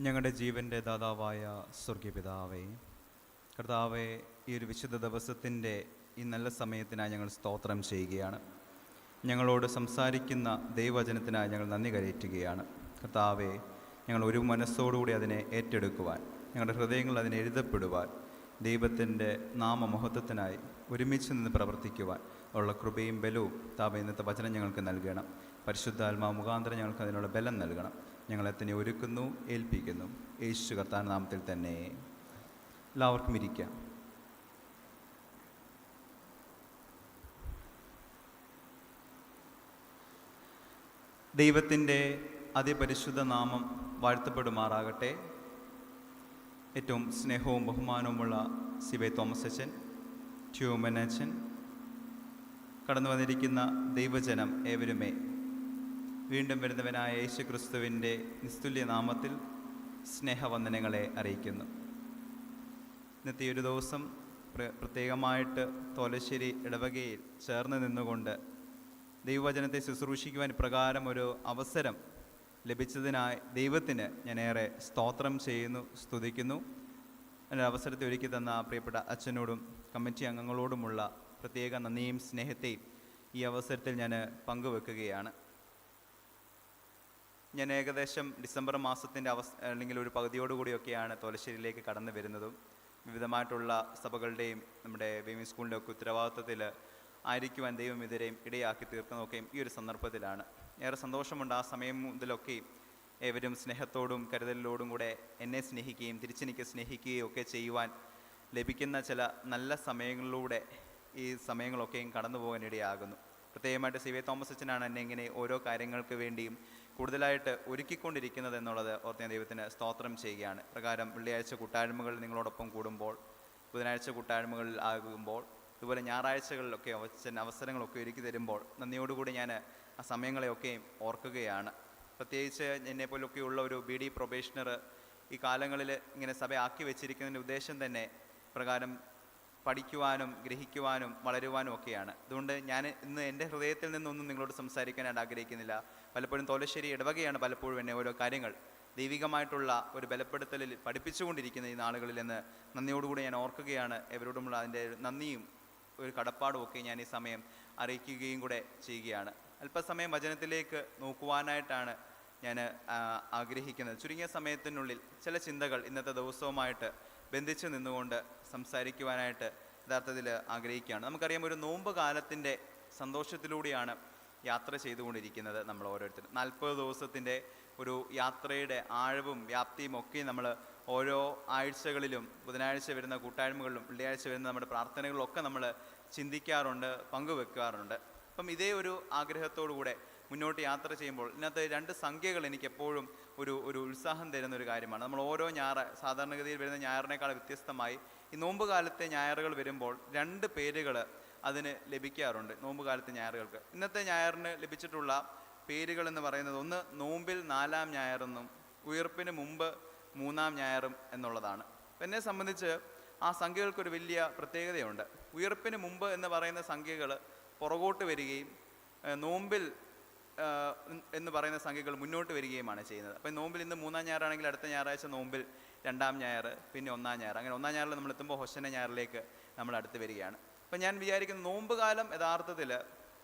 ഞങ്ങളുടെ ജീവന്റെ ദാതാവായ സ്വർഗീയപിതാവേ കർത്താവെ ഈ ഒരു വിശുദ്ധ ദിവസത്തിന്റെ ഈ നല്ല സമയത്തിനായി ഞങ്ങൾ സ്തോത്രം ചെയ്യുകയാണ്. ഞങ്ങളോട് സംസാരിക്കുന്ന ദൈവവചനത്തിനായി ഞങ്ങൾ നന്ദി കരയറ്റുകയാണ് കർത്താവെ ഞങ്ങൾ ഒരു മനസ്സോടുകൂടി അതിനെ ഏറ്റെടുക്കുവാൻ ഞങ്ങളുടെ ഹൃദയങ്ങൾ അതിനെ എഴുതപ്പെടുവാൻ ദൈവത്തിന്റെ നാമമഹത്വത്തിനായി ഒരുമിച്ച് നിന്ന് പ്രവർത്തിക്കുവാൻ ഉള്ള കൃപയും ബലവും താപ ഇന്നത്തെ വചനം ഞങ്ങൾക്ക് നൽകണം. പരിശുദ്ധാത്മാ മുഖാന്തരം ഞങ്ങൾക്ക് അതിനുള്ള ബലം നൽകണം. ഞങ്ങളെ തന്നെ ഒരുക്കുന്നു ഏൽപ്പിക്കുന്നു. യേശു കർത്താൻ നാമത്തിൽ തന്നെ എല്ലാവർക്കും ഇരിക്കാം. ദൈവത്തിന്റെ അതിപരിശുദ്ധ നാമം വാഴ്ത്തപ്പെടുമാറാകട്ടെ. ഏറ്റവും സ്നേഹവും ബഹുമാനവുമുള്ള സിബെ തോമസ് അച്ഛൻ ട്യൂമൻ അച്ഛൻ കടന്നു വന്നിരിക്കുന്ന ദൈവജനം ഏവരുമേ. വീണ്ടും വരുന്നവനായ യേശു ക്രിസ്തുവിന്റെ നിസ്തുല്യ നാമത്തിൽ സ്നേഹവന്ദനങ്ങളെ അറിയിക്കുന്നു. ഇന്നത്തെ ഒരു ദിവസം പ്ര- പ്രത്യേകമായിട്ട് തോലശ്ശേരി ഇടവകയിൽ ചേർന്ന് നിന്നുകൊണ്ട് ദൈവവചനത്തെ ശുശ്രൂഷിക്കുവാൻ പ്രകാരം ഒരു അവസരം ലഭിച്ചതിനായി ദൈവത്തിന് ഞാൻ ഏറെ സ്തോത്രം ചെയ്യുന്നു സ്തുതിക്കുന്നു. അതിന്റെ അവസരത്തെ ഒരുക്കി തന്ന പ്രിയപ്പെട്ട അച്ഛനോടും കമ്മിറ്റി അംഗങ്ങളോടുമുള്ള പ്രത്യേക നന്ദിയും സ്നേഹത്തെയും ഈ അവസരത്തിൽ ഞാൻ പങ്കുവെക്കുകയാണ്. ഞാൻ ഏകദേശം ഡിസംബർ മാസത്തിന്റെ അവസ് അല്ലെങ്കിൽ ഒരു പകുതിയോടുകൂടിയൊക്കെയാണ് തോലശ്ശേരിയിലേക്ക് കടന്നു വരുന്നതും വിവിധമായിട്ടുള്ള സഭകളുടെയും നമ്മുടെ വേമി സ്കൂളിന്റെ ഒക്കെ ഉത്തരവാദിത്വത്തിൽ ആയിരിക്കുവാൻ ദൈവം ഇതിരെയും ഇടയാക്കി തീർക്കുന്നതൊക്കെയും ഈ ഒരു സന്ദർഭത്തിലാണ്. ഏറെ സന്തോഷമുണ്ട് ആ സമയം മുതലൊക്കെയും ഏവരും സ്നേഹത്തോടും കരുതലിലോടും കൂടെ എന്നെ സ്നേഹിക്കുകയും തിരിച്ചെനിക്ക് സ്നേഹിക്കുകയും ഒക്കെ ചെയ്യുവാൻ ലഭിക്കുന്ന ചില നല്ല സമയങ്ങളിലൂടെ ഈ സമയങ്ങളൊക്കെയും കടന്നു പോകാനിടയാകുന്നു പ്രത്യേകമായിട്ട് സി വി തോമസ് അച്ഛനാണ് എന്നെ ഇങ്ങനെ ഓരോ കാര്യങ്ങൾക്ക് വേണ്ടിയും കൂടുതലായിട്ട് ഒരുക്കിക്കൊണ്ടിരിക്കുന്നത് എന്നുള്ളത് ഓർത്ത് ഞാൻ ദൈവത്തിന് സ്തോത്രം ചെയ്യുകയാണ്. പ്രകാരം വെള്ളിയാഴ്ച കൂട്ടായ്മകൾ നിങ്ങളോടൊപ്പം കൂടുമ്പോൾ ബുധനാഴ്ച കൂട്ടായ്മകളിൽ ആകുമ്പോൾ അതുപോലെ ഞായറാഴ്ചകളിലൊക്കെ അച്ഛൻ അവസരങ്ങളൊക്കെ ഒരുക്കി തരുമ്പോൾ നന്ദിയോടുകൂടി ഞാൻ ആ സമയങ്ങളെയൊക്കെയും ഓർക്കുകയാണ്. പ്രത്യേകിച്ച് എന്നെ പോലൊക്കെയുള്ള ഒരു ബി ഡി പ്രൊബേഷണർ ഈ കാലങ്ങളിൽ ഇങ്ങനെ സഭ ആക്കി വെച്ചിരിക്കുന്നതിന്റെ ഉദ്ദേശം തന്നെ പ്രകാരം പഠിക്കുവാനും ഗ്രഹിക്കുവാനും വളരുവാനും ഒക്കെയാണ്. അതുകൊണ്ട് ഞാൻ ഇന്ന് എന്റെ ഹൃദയത്തിൽ നിന്നൊന്നും നിങ്ങളോട് സംസാരിക്കാനായിട്ട് ആഗ്രഹിക്കുന്നില്ല. പലപ്പോഴും തോലശ്ശേരി ഇടവകയാണ് പലപ്പോഴും എന്നെ ഓരോ കാര്യങ്ങൾ ദൈവികമായിട്ടുള്ള ഒരു ബലപ്പെടുത്തലിൽ പഠിപ്പിച്ചുകൊണ്ടിരിക്കുന്ന ഈ നാളുകളിൽ എന്ന് നന്ദിയോടുകൂടി ഞാൻ ഓർക്കുകയാണ്. എവരോടുമുള്ള അതിന്റെ നന്ദിയും ഒരു കടപ്പാടും ഒക്കെ ഞാൻ ഈ സമയം അറിയിക്കുകയും കൂടെ ചെയ്യുകയാണ്. അല്പസമയം വചനത്തിലേക്ക് നോക്കുവാനായിട്ടാണ് ഞാൻ ആഗ്രഹിക്കുന്നത്. ചുരുങ്ങിയ സമയത്തിനുള്ളിൽ ചില ചിന്തകൾ ഇന്നത്തെ ദിവസവുമായിട്ട് ബന്ധിച്ച് നിന്നുകൊണ്ട് സംസാരിക്കുവാനായിട്ട് യഥാർത്ഥത്തിൽ ആഗ്രഹിക്കുകയാണ്. നമുക്കറിയാം ഒരു നോമ്പ് കാലത്തിന്റെ സന്തോഷത്തിലൂടെയാണ് യാത്ര ചെയ്തുകൊണ്ടിരിക്കുന്നത് നമ്മൾ ഓരോരുത്തരും. നാൽപ്പത് ദിവസത്തിന്റെ ഒരു യാത്രയുടെ ആഴവും വ്യാപ്തിയും ഒക്കെ നമ്മൾ ഓരോ ആഴ്ചകളിലും ബുധനാഴ്ച വരുന്ന കൂട്ടായ്മകളിലും വെള്ളിയാഴ്ച വരുന്ന നമ്മുടെ പ്രാർത്ഥനകളിലൊക്കെ നമ്മൾ ചിന്തിക്കാറുണ്ട് പങ്കുവെക്കാറുണ്ട്. അപ്പം ഇതേ ഒരു ആഗ്രഹത്തോടുകൂടെ മുന്നോട്ട് യാത്ര ചെയ്യുമ്പോൾ ഇതിനകത്ത് രണ്ട് സംഖ്യകൾ എനിക്ക് എപ്പോഴും ഒരു ഒരു ഉത്സാഹം തരുന്ന ഒരു കാര്യമാണ്. നമ്മൾ ഓരോ ഞായർ സാധാരണഗതിയിൽ വരുന്ന ഞായറിനേക്കാൾ വ്യത്യസ്തമായി ഈ നോമ്പ് കാലത്തെ ഞായറുകൾ വരുമ്പോൾ രണ്ട് പേരുകൾ അതിന് ലഭിക്കാറുണ്ട് നോമ്പ് കാലത്തെ ഞായറുകൾക്ക്. ഇന്നത്തെ ഞായറിന് ലഭിച്ചിട്ടുള്ള പേരുകൾ എന്ന് പറയുന്നത് ഒന്ന് നോമ്പിൽ നാലാം ഞായറെന്നും ഉയർപ്പിന് മുമ്പ് മൂന്നാം ഞായറും എന്നുള്ളതാണ്. എന്നെ സംബന്ധിച്ച് ആ സംഖ്യകൾക്കൊരു വലിയ പ്രത്യേകതയുണ്ട്. ഉയർപ്പിന് മുമ്പ് എന്ന് പറയുന്ന സംഖ്യകൾ പുറകോട്ട് വരികയും നോമ്പിൽ എന്ന് പറയുന്ന സംഖ്യകൾ മുന്നോട്ട് വരികയുമാണ് ചെയ്യുന്നത്. അപ്പോൾ നോമ്പിൽ ഇന്ന് മൂന്നാം ഞായറാണെങ്കിൽ അടുത്ത ഞായറാഴ്ച നോമ്പിൽ രണ്ടാം ഞായർ പിന്നെ ഒന്നാം ഞായർ. അങ്ങനെ ഒന്നാം ഞായറിൽ നമ്മൾ എത്തുമ്പോൾ ഹൊസന ഞായറിലേക്ക് നമ്മൾ അടുത്ത് വരികയാണ്. അപ്പം ഞാൻ വിചാരിക്കുന്ന നോമ്പ് കാലം യഥാർത്ഥത്തിൽ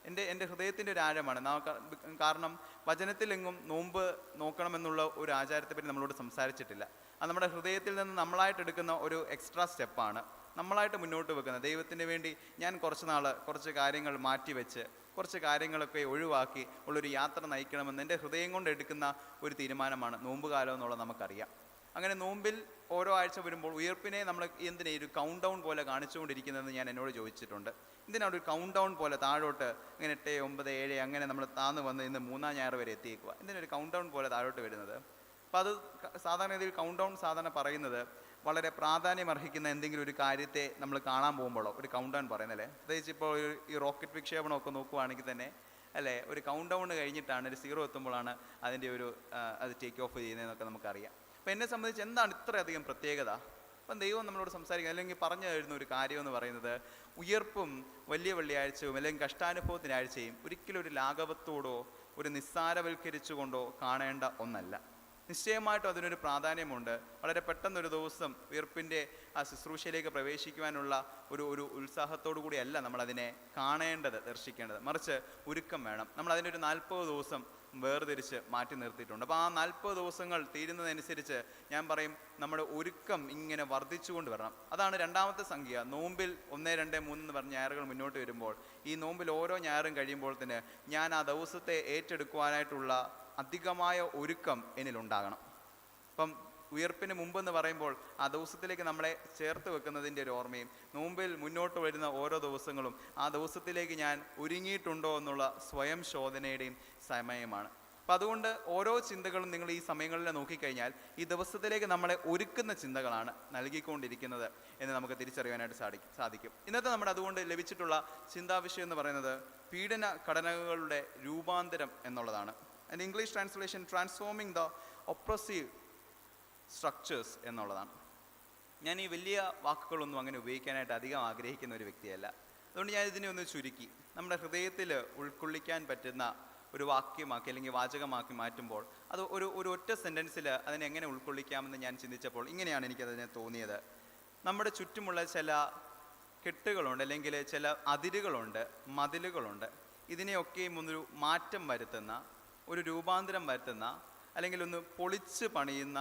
എന്റെ എന്റെ ഹൃദയത്തിന്റെ ഒരു ആഴമാണ്. കാരണം വചനത്തിലെങ്ങും നോമ്പ് നോക്കണമെന്നുള്ള ഒരു ആചാരത്തെപ്പറ്റി നമ്മളോട് സംസാരിച്ചിട്ടില്ല. അത് നമ്മുടെ ഹൃദയത്തിൽ നിന്ന് നമ്മളായിട്ട് എടുക്കുന്ന ഒരു എക്സ്ട്രാ സ്റ്റെപ്പാണ്. നമ്മളായിട്ട് മുന്നോട്ട് വെക്കുന്നത്. ദൈവത്തിന് വേണ്ടി ഞാൻ കുറച്ച് നാൾ കുറച്ച് കാര്യങ്ങൾ മാറ്റിവെച്ച് കുറച്ച് കാര്യങ്ങളൊക്കെ ഒഴിവാക്കി ഉള്ളൊരു യാത്ര നയിക്കണമെന്ന് എന്റെ ഹൃദയം കൊണ്ട് എടുക്കുന്ന ഒരു തീരുമാനമാണ് നോമ്പ് കാലം എന്നുള്ളത് നമുക്കറിയാം. അങ്ങനെ നോമ്പിൽ ഓരോ ആഴ്ച വരുമ്പോൾ ഉയർപ്പിനെ നമ്മൾ എന്തിനെ ഒരു കൗണ്ട് ഡൗൺ പോലെ കാണിച്ചുകൊണ്ടിരിക്കുന്നതെന്ന് ഞാൻ എന്നോട് ചോദിച്ചിട്ടുണ്ട്. എന്തിനാണ് ഒരു കൗണ്ട് ഡൗൺ പോലെ താഴോട്ട് ഇങ്ങനെ എട്ട് ഒമ്പത് ഏഴ് അങ്ങനെ നമ്മൾ താന്ന് വന്ന് ഇന്ന് മൂന്നാം ഞായർ വരെ എത്തിയേക്കുക. എന്തിനൊരു കൗണ്ട് ഡൗൺ പോലെ താഴോട്ട് വരുന്നത്? അപ്പോൾ അത് സാധാരണ രീതിയിൽ കൗണ്ട് ഡൗൺ സാധാരണ പറയുന്നത് വളരെ പ്രാധാന്യം അർഹിക്കുന്ന എന്തെങ്കിലും ഒരു കാര്യത്തെ നമ്മൾ കാണാൻ പോകുമ്പോഴോ? ഒരു കൗണ്ട് ഡൗൺ പറയുന്നല്ലേ പ്രത്യേകിച്ച് ഇപ്പോൾ ഈ റോക്കറ്റ് വിക്ഷേപണമൊക്കെ നോക്കുവാണെങ്കിൽ തന്നെ അല്ലേ? ഒരു കൗണ്ട് ഡൗൺ കഴിഞ്ഞിട്ടാണ് ഒരു സീറോ എത്തുമ്പോഴാണ് അതിന്റെ ഒരു അത് ടേക്ക് ഓഫ് ചെയ്യുന്നതെന്നൊക്കെ നമുക്കറിയാം. അപ്പോൾ എന്നെ സംബന്ധിച്ച് എന്താണ് ഇത്രയധികം പ്രത്യേകത? അപ്പം ദൈവം നമ്മളോട് സംസാരിക്കുക അല്ലെങ്കിൽ പറഞ്ഞു തരുന്ന ഒരു കാര്യം എന്ന് പറയുന്നത് ഉയർപ്പും വലിയ വെള്ളിയാഴ്ചയും അല്ലെങ്കിൽ കഷ്ടാനുഭവത്തിനാഴ്ചയും ഒരിക്കലും ഒരു ലാഘവത്തോടോ ഒരു നിസ്സാരവൽക്കരിച്ചുകൊണ്ടോ കാണേണ്ട ഒന്നല്ല. നിശ്ചയമായിട്ടും അതിനൊരു പ്രാധാന്യമുണ്ട്. വളരെ പെട്ടെന്നൊരു ദിവസം ഉയർപ്പിന്റെ ആ ശുശ്രൂഷയിലേക്ക് പ്രവേശിക്കുവാനുള്ള ഒരു ഒരു ഉത്സാഹത്തോടു കൂടിയല്ല നമ്മളതിനെ കാണേണ്ടത് ദർശിക്കേണ്ടത്. മറിച്ച് ഒരുക്കം വേണം. നമ്മൾ അതിനൊരു നാൽപ്പത് ദിവസം വേർതിരിച്ച് മാറ്റി നിർത്തിയിട്ടുണ്ട്. അപ്പോൾ ആ നാൽപ്പത് ദിവസങ്ങൾ തീരുന്നതനുസരിച്ച് ഞാൻ പറയും നമ്മുടെ ഒരുക്കം ഇങ്ങനെ വർദ്ധിച്ചുകൊണ്ട് വരണം. അതാണ് രണ്ടാമത്തെ സംഖ്യ. നോമ്പിൽ ഒന്ന് രണ്ട് മൂന്ന് എന്ന് പറഞ്ഞ ഞായറുകൾ മുന്നോട്ട് വരുമ്പോൾ ഈ നോമ്പിൽ ഓരോ ഞായറും കഴിയുമ്പോൾ തന്നെ ഞാൻ ആ ദിവസത്തെ ഏറ്റെടുക്കുവാനായിട്ടുള്ള അധികമായ ഒരുക്കം എന്നിലുണ്ടാകണം. അപ്പം ഉയർപ്പിന് മുമ്പെന്ന് പറയുമ്പോൾ ആ ദിവസത്തിലേക്ക് നമ്മളെ ചേർത്ത് വെക്കുന്നതിന്റെ ഒരു ഓർമ്മയും നോമ്പിൽ മുന്നോട്ട് വരുന്ന ഓരോ ദിവസങ്ങളും ആ ദിവസത്തിലേക്ക് ഞാൻ ഒരുങ്ങിയിട്ടുണ്ടോ എന്നുള്ള സ്വയം ശോധനയുടെയും സമയമാണ്. അപ്പം അതുകൊണ്ട് ഓരോ ചിന്തകളും നിങ്ങൾ ഈ സമയങ്ങളിൽ നോക്കിക്കഴിഞ്ഞാൽ ഈ ദിവസത്തിലേക്ക് നമ്മളെ ഒരുക്കുന്ന ചിന്തകളാണ് നൽകിക്കൊണ്ടിരിക്കുന്നത് എന്ന് നമുക്ക് തിരിച്ചറിയാനായിട്ട് സാധിക്കും സാധിക്കും. ഇന്നത്തെ നമ്മുടെ അതുകൊണ്ട് ലഭിച്ചിട്ടുള്ള ചിന്താവിഷയം എന്ന് പറയുന്നത് പീഡന ഘടനകളുടെ രൂപാന്തരം എന്നുള്ളതാണ്. And English translation transforming the oppressive structures എന്നുള്ളതാണ്. ഞാൻ ഈ വലിയ വാക്കുകളൊന്നും അങ്ങനെ ഉപയോഗിക്കാനായിട്ട് അധികം ആഗ്രഹിക്കുന്ന ഒരു വ്യക്തിയല്ല. അതുകൊണ്ട് ഞാൻ ഇതിനെ ഒന്ന് ചുരുക്കി. നമ്മുടെ ഹൃദയത്തിൽ ഉൾക്കൊള്ളിക്കാൻ പറ്റുന്ന ഒരു വാക്യമാക്കി അല്ലെങ്കിൽ വാചകമാക്കി മാറ്റുമ്പോൾ അത് ഒരു ഒരു ഒറ്റ സെന്റൻസിൽ അതിനെ എങ്ങനെ ഉൾക്കൊള്ളിക്കാമെന്ന് ഞാൻ ചിന്തിച്ചപ്പോൾ ഇങ്ങനെയാണ് എനിക്കതിനെ തോന്നിയത്. നമ്മുടെ ചുറ്റുമുള്ള ചില കെട്ടുകളുണ്ട് അല്ലെങ്കിൽ ചില അതിരുകളുണ്ട് മതിലുകളുണ്ട്. ഇതിനെയൊക്കെയും ഒന്നൊരു മാറ്റം വരുത്തുന്ന ഒരു രൂപാന്തരം വരുത്തുന്ന അല്ലെങ്കിൽ ഒന്ന് പൊളിച്ച് പണിയുന്ന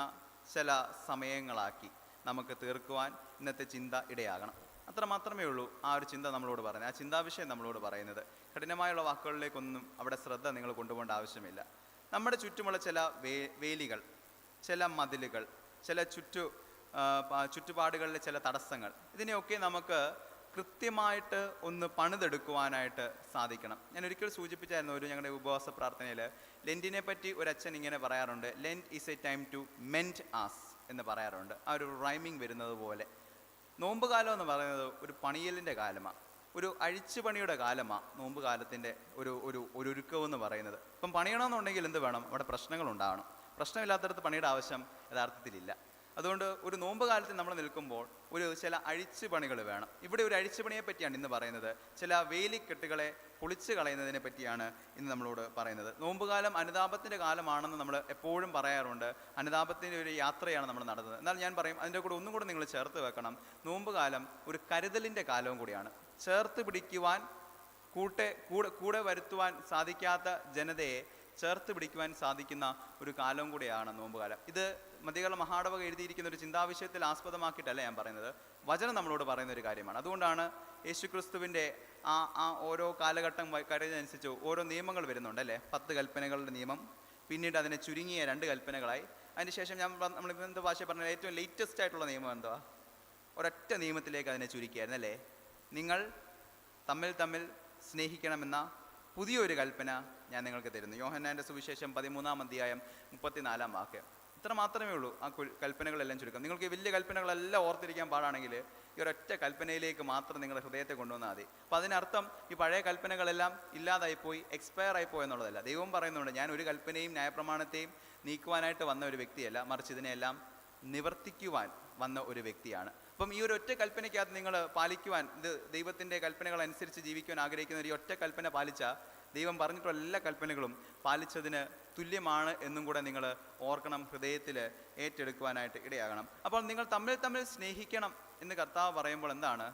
ചില സമയങ്ങളാക്കി നമുക്ക് തീർക്കുവാൻ ഇന്നത്തെ ചിന്ത ഇടയാകണം. അത്ര മാത്രമേ ഉള്ളൂ ആ ഒരു ചിന്ത നമ്മളോട് പറയുന്നത്. ആ ചിന്താവിഷയം നമ്മളോട് പറയുന്നത്. കഠിനമായുള്ള വാക്കുകളിലേക്കൊന്നും അവിടെ ശ്രദ്ധ നിങ്ങൾ കൊണ്ടുപോകേണ്ട ആവശ്യമില്ല. നമ്മുടെ ചുറ്റുമുള്ള ചില വേ വേലികൾ ചില മതിലുകൾ ചില ചുറ്റു ചുറ്റുപാടുകളിലെ ചില തടസ്സങ്ങൾ ഇതിനെയൊക്കെ നമുക്ക് കൃത്യമായിട്ട് ഒന്ന് പണിതെടുക്കുവാനായിട്ട് സാധിക്കണം. ഞാൻ ഒരിക്കൽ സൂചിപ്പിച്ചായിരുന്നു ഒരു ഞങ്ങളുടെ ഉപവാസ പ്രാർത്ഥനയിൽ ലെന്റിനെ പറ്റി ഒരു അച്ഛൻ ഇങ്ങനെ പറയാറുണ്ട് Lent is a time to mend us എന്ന് പറയാറുണ്ട്. ആ ഒരു റൈമിങ് വരുന്നത് പോലെ. നോമ്പ് കാലം എന്ന് പറയുന്നത് ഒരു പണിയലിന്റെ കാലമാണ് ഒരു അഴിച്ചുപണിയുടെ കാലമാണ് നോമ്പ് കാലത്തിന്റെ ഒരു ഒരു ഒരു ഒരുക്കം എന്ന് പറയുന്നത്. ഇപ്പം പണിയണമെന്നുണ്ടെങ്കിൽ എന്ത് വേണം? അവിടെ പ്രശ്നങ്ങൾ ഉണ്ടാവണം. പ്രശ്നമില്ലാത്തടത്ത് പണിയുടെ ആവശ്യം യഥാർത്ഥത്തിലില്ല. അതുകൊണ്ട് ഒരു നോമ്പ് കാലത്ത് നമ്മൾ നിൽക്കുമ്പോൾ ഒരു ചില അഴിച്ചു പണികൾ വേണം. ഇവിടെ ഒരു അഴിച്ചു പണിയെ പറ്റിയാണ് ഇന്ന് പറയുന്നത്. ചില വേലിക്കെട്ടുകളെ പൊളിച്ചു കളയുന്നതിനെ പറ്റിയാണ് ഇന്ന് നമ്മളോട് പറയുന്നത്. നോമ്പുകാലം അനുതാപത്തിന്റെ കാലമാണെന്ന് നമ്മൾ എപ്പോഴും പറയാറുണ്ട്. അനുതാപത്തിന്റെ ഒരു യാത്രയാണ് നമ്മൾ നടന്നത്. എന്നാൽ ഞാൻ പറയും അതിന്റെ കൂടെ ഒന്നും കൂടെ നിങ്ങൾ ചേർത്ത് വെക്കണം. നോമ്പുകാലം ഒരു കരുതലിന്റെ കാലവും കൂടിയാണ്. ചേർത്ത് പിടിക്കുവാൻ കൂട്ടെ കൂടെ കൂടെ വരുത്തുവാൻ സാധിക്കാത്ത ജനതയെ ചേർത്ത് പിടിക്കുവാൻ സാധിക്കുന്ന ഒരു കാലം കൂടിയാണ് നോമ്പുകാലം ഇത് മതികളുടെ മഹാടവക എഴുതിയിരിക്കുന്ന ഒരു ചിന്താവിഷയത്തിൽ ആസ്പദമാക്കിയിട്ടല്ല ഞാൻ പറയുന്നത്. വചനം നമ്മളോട് പറയുന്ന ഒരു കാര്യമാണ്. അതുകൊണ്ടാണ് യേശുക്രിസ്തുവിന്റെ ആ ആ ഓരോ കാലഘട്ടം കരുതനുസരിച്ച് ഓരോ നിയമങ്ങൾ വരുന്നുണ്ട് അല്ലേ? പത്ത് കൽപ്പനകളുടെ നിയമം പിന്നീട് അതിനെ ചുരുങ്ങിയ രണ്ട് കൽപ്പനകളായി. അതിനുശേഷം ഞാൻ നമ്മൾ ഇന്നത്തെ ഭാഷ പറഞ്ഞ ഏറ്റവും ലേറ്റസ്റ്റ് ആയിട്ടുള്ള നിയമം എന്തുവാ? ഒരൊറ്റ നിയമത്തിലേക്ക് അതിനെ ചുരുക്കിയായിരുന്നു അല്ലേ? നിങ്ങൾ തമ്മിൽ തമ്മിൽ സ്നേഹിക്കണമെന്ന പുതിയൊരു കൽപ്പന ഞാൻ നിങ്ങൾക്ക് തരുന്നു. യോഹന്നാന്റെ സുവിശേഷം പതിമൂന്നാം അധ്യായം മുപ്പത്തിനാലാം വാക്യം. ഇത്ര മാത്രമേ ഉള്ളൂ ആ കൽപ്പനകളെല്ലാം ചുരുക്കം. നിങ്ങൾക്ക് വലിയ കൽപ്പനകളെല്ലാം ഓർത്തിരിക്കാൻ പാടാണെങ്കിൽ ഈ ഒരൊറ്റ കൽപ്പനയിലേക്ക് മാത്രം നിങ്ങളുടെ ഹൃദയത്തെ കൊണ്ടുവന്നാൽ മതി. അപ്പം അതിനർത്ഥം ഈ പഴയ കൽപ്പനകളെല്ലാം ഇല്ലാതായിപ്പോയി എക്സ്പയർ ആയിപ്പോയി എന്നുള്ളതല്ല. ദൈവം പറയുന്നുണ്ട് ഞാൻ ഒരു കൽപ്പനയും ന്യായപ്രമാണത്തെയും നീക്കുവാനായിട്ട് വന്ന ഒരു വ്യക്തിയല്ല. മറിച്ച് ഇതിനെല്ലാം നിവർത്തിക്കുവാൻ വന്ന ഒരു വ്യക്തിയാണ്. അപ്പം ഈ ഒരു ഒറ്റ കൽപ്പനയ്ക്കകത്ത് നിങ്ങൾ പാലിക്കുവാൻ ഇത് ദൈവത്തിന്റെ കൽപ്പനകൾ അനുസരിച്ച് ജീവിക്കുവാൻ ആഗ്രഹിക്കുന്ന ഒരു ഒറ്റ കൽപ്പന പാലിച്ച ദൈവം പറഞ്ഞിട്ടുള്ള എല്ലാ കൽപ്പനകളും പാലിച്ചതിന് തുല്യമാണ് എന്നും കൂടെ നിങ്ങൾ ഓർക്കണം ഹൃദയത്തിൽ ഏറ്റെടുക്കുവാനായിട്ട് ഇടയാകണം. അപ്പോൾ നിങ്ങൾ തമ്മിൽ തമ്മിൽ സ്നേഹിക്കണം എന്ന് കർത്താവ് പറയുമ്പോൾ എന്താണ്?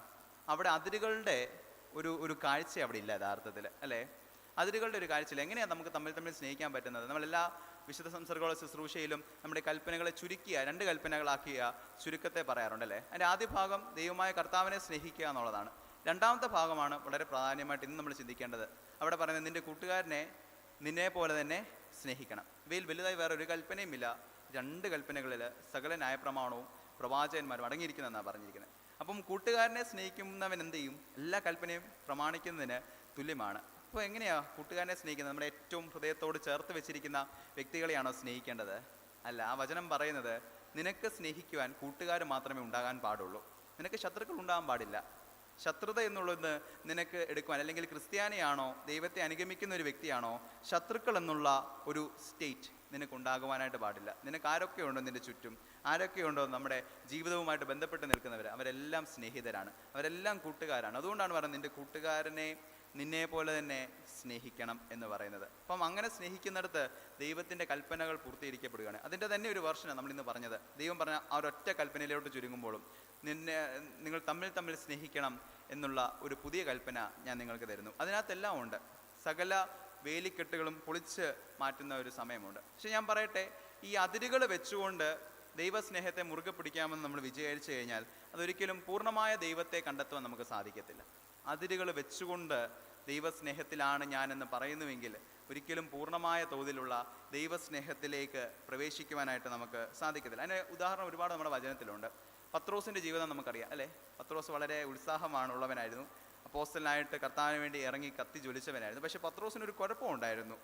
അവിടെ അതിരുകളുടെ ഒരു ഒരു കാഴ്ച അവിടെ ഇല്ല യഥാർത്ഥത്തിൽ അല്ലേ? അതിരുകളുടെ ഒരു കാഴ്ചയിൽ എങ്ങനെയാണ് നമുക്ക് തമ്മിൽ തമ്മിൽ സ്നേഹിക്കാൻ പറ്റുന്നത്? നമ്മളെല്ലാ വിശുദ്ധ സംസർഗോള ശുശ്രൂഷയിലും നമ്മുടെ കൽപ്പനകളെ ചുരുക്കിയ രണ്ട് കൽപ്പനകളാക്കിയ ചുരുക്കത്തെ പറയാറുണ്ട് അല്ലേ? അതിന്റെ ആദ്യ ഭാഗം ദൈവമായ കർത്താവിനെ സ്നേഹിക്കുക എന്നുള്ളതാണ്. രണ്ടാമത്തെ ഭാഗമാണ് വളരെ പ്രാധാന്യമായിട്ട് ഇന്ന് നമ്മൾ ചിന്തിക്കേണ്ടത്. അവിടെ പറയുന്നത് നിന്റെ കൂട്ടുകാരനെ നിന്നെ പോലെ തന്നെ സ്നേഹിക്കണം. ഇവയിൽ വലുതായി വേറെ ഒരു കൽപ്പനയുമില്ല രണ്ട് കൽപ്പനകളിൽ സകല ന്യായപ്രമാണവും പ്രവാചകന്മാരും അടങ്ങിയിരിക്കുന്നതെന്നാണ് പറഞ്ഞിരിക്കുന്നത്. അപ്പം കൂട്ടുകാരനെ സ്നേഹിക്കുന്നവൻ എന്ത് ചെയ്യും? എല്ലാ കൽപ്പനയും പ്രമാണിക്കുന്നതിന് തുല്യമാണ്. അപ്പോൾ എങ്ങനെയാ കൂട്ടുകാരനെ സ്നേഹിക്കുന്നത്? നമ്മുടെ ഏറ്റവും ഹൃദയത്തോട് ചേർത്ത് വെച്ചിരിക്കുന്ന വ്യക്തികളെയാണോ സ്നേഹിക്കേണ്ടത്? അല്ല ആ വചനം പറയുന്നത് നിനക്ക് സ്നേഹിക്കുവാൻ കൂട്ടുകാർ മാത്രമേ ഉണ്ടാകാൻ പാടുള്ളൂ. നിനക്ക് ശത്രുക്കൾ ഉണ്ടാകാൻ പാടില്ല. ശത്രുത എന്നുള്ളത് നിനക്ക് എടുക്കുവാൻ അല്ലെങ്കിൽ ക്രിസ്ത്യാനിയാണോ ദൈവത്തെ അനുഗമിക്കുന്ന ഒരു വ്യക്തിയാണോ ശത്രുക്കൾ എന്നുള്ള ഒരു സ്റ്റേറ്റ് നിനക്ക് ഉണ്ടാകുവാനായിട്ട് പാടില്ല. നിനക്ക് ആരൊക്കെയുണ്ടോ നിന്റെ ചുറ്റും? ആരൊക്കെയുണ്ടോ നമ്മുടെ ജീവിതവുമായിട്ട് ബന്ധപ്പെട്ട് നിൽക്കുന്നവർ അവരെല്ലാം സ്നേഹിതരാണ്. അവരെല്ലാം കൂട്ടുകാരാണ്. അതുകൊണ്ടാണ് പറയുന്നത് നിന്റെ കൂട്ടുകാരനെ നിന്നെ പോലെ തന്നെ സ്നേഹിക്കണം എന്ന് പറയുന്നത്. അപ്പം അങ്ങനെ സ്നേഹിക്കുന്നിടത്ത് ദൈവത്തിന്റെ കൽപ്പനകൾ പൂർത്തീകരിക്കപ്പെടുകയാണ്. അതിന്റെ തന്നെ ഒരു വർഷനാണ് നമ്മളിന്ന് പറഞ്ഞത്. ദൈവം പറഞ്ഞ ആ ഒരൊറ്റ കൽപ്പനയിലോട്ട് ചുരുങ്ങുമ്പോഴും നിന്നെ നിങ്ങൾ തമ്മിൽ തമ്മിൽ സ്നേഹിക്കണം എന്നുള്ള ഒരു പുതിയ കൽപ്പന ഞാൻ നിങ്ങൾക്ക് തരുന്നു. അതിനകത്തെല്ലാം ഉണ്ട്. സകല വേലിക്കെട്ടുകളും പൊളിച്ച് മാറ്റുന്ന ഒരു സമയമുണ്ട്. പക്ഷെ ഞാൻ പറയട്ടെ ഈ അതിരുകൾ വെച്ചുകൊണ്ട് ദൈവസ്നേഹത്തെ മുറുകെ പിടിക്കാമെന്ന് നമ്മൾ വിചാരിച്ചു കഴിഞ്ഞാൽ അതൊരിക്കലും പൂർണമായ ദൈവത്തെ കണ്ടെത്തുവാൻ നമുക്ക് സാധിക്കത്തില്ല. അതിരുകൾ വെച്ചുകൊണ്ട് ദൈവസ്നേഹത്തിലാണ് ഞാനെന്ന് പറയുന്നുവെങ്കിൽ ഒരിക്കലും പൂർണമായ തോതിലുള്ള ദൈവസ്നേഹത്തിലേക്ക് പ്രവേശിക്കുവാനായിട്ട് നമുക്ക് സാധിക്കത്തില്ല. അതിന് ഉദാഹരണം ഒരുപാട് നമ്മുടെ വചനത്തിലുണ്ട്. പത്രോസിന്റെ ജീവിതം നമുക്കറിയാം അല്ലേ? പത്രോസ് വളരെ ഉത്സാഹമാണുള്ളവനായിരുന്നു. അപ്പോസ്റ്റലായിട്ട് കർത്താവിന് വേണ്ടി ഇറങ്ങി കത്തി ജ്വലിച്ചവനായിരുന്നു. പക്ഷേ പത്രോസിനൊരു കുഴപ്പമുണ്ടായിരുന്നു.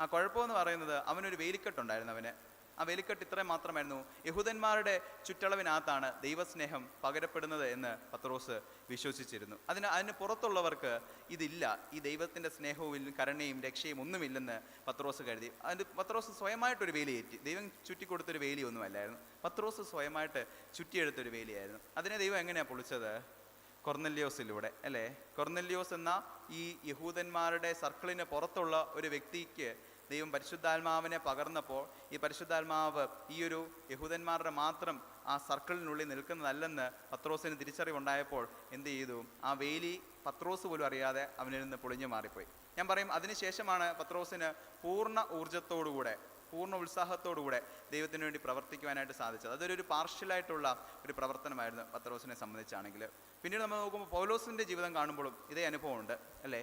ആ കുഴപ്പമെന്ന് പറയുന്നത് അവനൊരു വേലിക്കെട്ടുണ്ടായിരുന്നു അവന്. ആ വേലിക്കെട്ട് ഇത്രയും മാത്രമായിരുന്നു. യഹൂദന്മാരുടെ ചുറ്റളവിനകത്താണ് ദൈവസ്നേഹം പകരപ്പെടുന്നത് എന്ന് പത്രോസ് വിശ്വസിച്ചിരുന്നു. അതിന് അതിന് പുറത്തുള്ളവർക്ക് ഇതില്ല. ഈ ദൈവത്തിന്റെ സ്നേഹവും കരുണയും രക്ഷയും ഒന്നുമില്ലെന്ന് പത്രോസ് കരുതി. അതിന് പത്രോസ് സ്വയമായിട്ടൊരു വേലിയേറ്റി. ദൈവം ചുറ്റിക്കൊടുത്തൊരു വേലി ഒന്നുമല്ലായിരുന്നു പത്രോസ് സ്വയമായിട്ട് ചുറ്റിയെടുത്തൊരു വേലിയായിരുന്നു. അതിനെ ദൈവം എങ്ങനെയാണ് പൊളിച്ചത്? കൊർന്നല്യോസിലൂടെ അല്ലേ? കൊർന്നല്യോസ് എന്ന ഈ യഹൂദന്മാരുടെ സർക്കിളിന് പുറത്തുള്ള ഒരു വ്യക്തിക്ക് ദൈവം പരിശുദ്ധാത്മാവിനെ പകർന്നപ്പോൾ ഈ പരിശുദ്ധാത്മാവ് ഈ ഒരു യഹൂദന്മാരുടെ മാത്രം ആ സർക്കിളിനുള്ളിൽ നിൽക്കുന്നതല്ലെന്ന് പത്രോസിന് തിരിച്ചറിവുണ്ടായപ്പോൾ എന്ത് ചെയ്തു? ആ വേലി പത്രോസ് പോലും അറിയാതെ അവനിൽ നിന്ന് പൊളിഞ്ഞു മാറിപ്പോയി. ഞാൻ പറയും അതിനുശേഷമാണ് പത്രോസിന് പൂർണ ഊർജത്തോടുകൂടെ പൂർണ ഉത്സാഹത്തോടുകൂടെ ദൈവത്തിന് വേണ്ടി പ്രവർത്തിക്കുവാനായിട്ട് സാധിച്ചത്. അതൊരു ഒരു പാർഷ്യലായിട്ടുള്ള ഒരു പ്രവർത്തനമായിരുന്നു പത്രോസിനെ സംബന്ധിച്ചാണെങ്കിൽ. പിന്നീട് നമ്മൾ നോക്കുമ്പോൾ പൗലോസിന്റെ ജീവിതം കാണുമ്പോഴും ഇതേ അനുഭവമുണ്ട് അല്ലേ?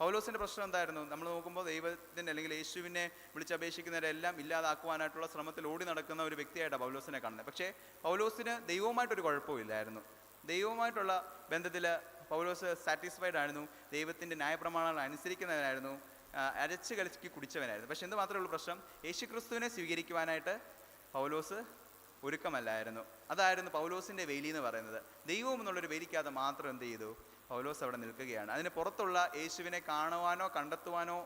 പൗലോസിന്റെ പ്രശ്നം എന്തായിരുന്നു? നമ്മൾ നോക്കുമ്പോൾ ദൈവത്തിന്റെ അല്ലെങ്കിൽ യേശുവിനെ വിളിച്ചപേക്ഷിക്കുന്നവരെല്ലാം ഇല്ലാതാക്കുവാനായിട്ടുള്ള ശ്രമത്തിൽ ഓടി നടക്കുന്ന ഒരു വ്യക്തിയായിട്ടാണ് പൗലോസിനെ കാണുന്നത്. പക്ഷേ പൗലോസിന് ദൈവവുമായിട്ടൊരു കുഴപ്പമില്ലായിരുന്നു. ദൈവവുമായിട്ടുള്ള ബന്ധത്തിൽ പൗലോസ് സാറ്റിസ്ഫൈഡ് ആയിരുന്നു. ദൈവത്തിന്റെ ന്യായപ്രമാണങ്ങൾ അനുസരിക്കുന്നവനായിരുന്നു. അരച്ച് കളിച്ച് കുടിച്ചവനായിരുന്നു. പക്ഷെ എന്ത് മാത്രമേ ഉള്ളൂ പ്രശ്നം? യേശുക്രിസ്തുവിനെ സ്വീകരിക്കുവാനായിട്ട് പൗലോസ് ഒരുക്കമല്ലായിരുന്നു. അതായിരുന്നു പൗലോസിന്റെ വേലി എന്ന് പറയുന്നത്. ദൈവം എന്നുള്ളൊരു വേലിക്കാതെ മാത്രം എന്ത് ചെയ്തു? പൗലോസ് അവിടെ നിൽക്കുകയാണ്. അതിന് പുറത്തുള്ള യേശുവിനെ കാണുവാനോ കണ്ടെത്തുവാനോ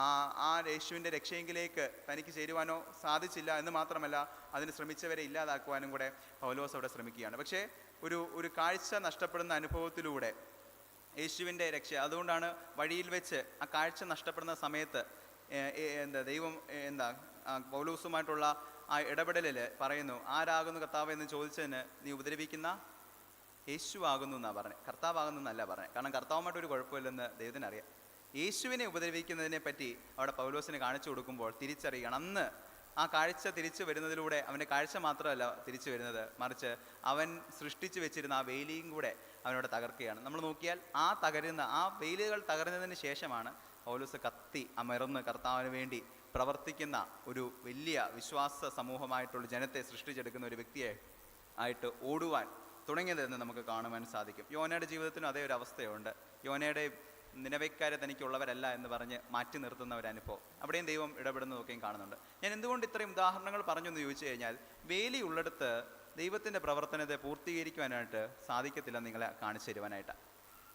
ആ യേശുവിന്റെ രക്ഷയെങ്കിലേക്ക് തനിക്ക് ചേരുവാനോ സാധിച്ചില്ല എന്ന് മാത്രമല്ല അതിന് ശ്രമിച്ചവരെ ഇല്ലാതാക്കുവാനും കൂടെ പൗലോസ് അവിടെ ശ്രമിക്കുകയാണ്. പക്ഷേ ഒരു ഒരു കാഴ്ച നഷ്ടപ്പെടുന്ന അനുഭവത്തിലൂടെ യേശുവിന്റെ രക്ഷ അതുകൊണ്ടാണ് വഴിയിൽ വെച്ച് ആ കാഴ്ച നഷ്ടപ്പെടുന്ന സമയത്ത് എന്താ ദൈവം എന്താ പൗലോസുമായിട്ടുള്ള ആ ഇടപെടലിൽ പറയുന്നു ആരാകുന്നു കർത്താവ്? എന്ന് ചോദിച്ചതിന് നീ ഉപദ്രവിക്കുന്ന യേശു ആകുന്നു എന്നാണ് പറഞ്ഞത് കർത്താവാകുന്നു എന്നല്ല പറഞ്ഞത് കാരണം കർത്താവുമായിട്ട് ഒരു കുഴപ്പമില്ലെന്ന് ദൈവത്തിന് അറിയാം യേശുവിനെ ഉപദ്രവിക്കുന്നതിനെ പറ്റി അവിടെ പൗലോസിനെ കാണിച്ചു കൊടുക്കുമ്പോൾ തിരിച്ചറിയണം അന്ന് ആ കാഴ്ച തിരിച്ചു വരുന്നതിലൂടെ അവന്റെ കാഴ്ച മാത്രമല്ല തിരിച്ചു വരുന്നത്. മറിച്ച് അവൻ സൃഷ്ടിച്ചു വെച്ചിരുന്ന ആ വെയിലിയും കൂടെ അവനോട് തകർക്കുകയാണ്. നമ്മൾ നോക്കിയാൽ ആ തകരുന്ന ആ വെയിലുകൾ തകർന്നതിന് ശേഷമാണ് പൗലോസ് കത്തി അമർന്ന് കർത്താവിന് വേണ്ടി പ്രവർത്തിക്കുന്ന ഒരു വലിയ വിശ്വാസ സമൂഹമായിട്ടുള്ള ജനത്തെ സൃഷ്ടിച്ചെടുക്കുന്ന ഒരു വ്യക്തിയെ ആയിട്ട് ഓടുവാൻ തുടങ്ങിയതെന്ന് നമുക്ക് കാണുവാൻ സാധിക്കും. യോനയുടെ ജീവിതത്തിനും അതേ ഒരു അവസ്ഥയുണ്ട്. യോനയുടെ നിലവയ്ക്കാരെ തനിക്കുള്ളവരല്ല എന്ന് പറഞ്ഞ് മാറ്റി നിർത്തുന്ന ഒരു അനുഭവം. അവിടെയും ദൈവം ഇടപെടുന്നതൊക്കെയും കാണുന്നുണ്ട്. ഞാൻ എന്തുകൊണ്ട് ഇത്രയും ഉദാഹരണങ്ങൾ പറഞ്ഞു എന്ന് ചോദിച്ചു കഴിഞ്ഞാൽ വേലി ഉള്ളിടത്ത് ദൈവത്തിന്റെ പ്രവർത്തനത്തെ പൂർത്തീകരിക്കുവാനായിട്ട് സാധിക്കത്തില്ല നിങ്ങളെ കാണിച്ചു തരുവാനായിട്ട്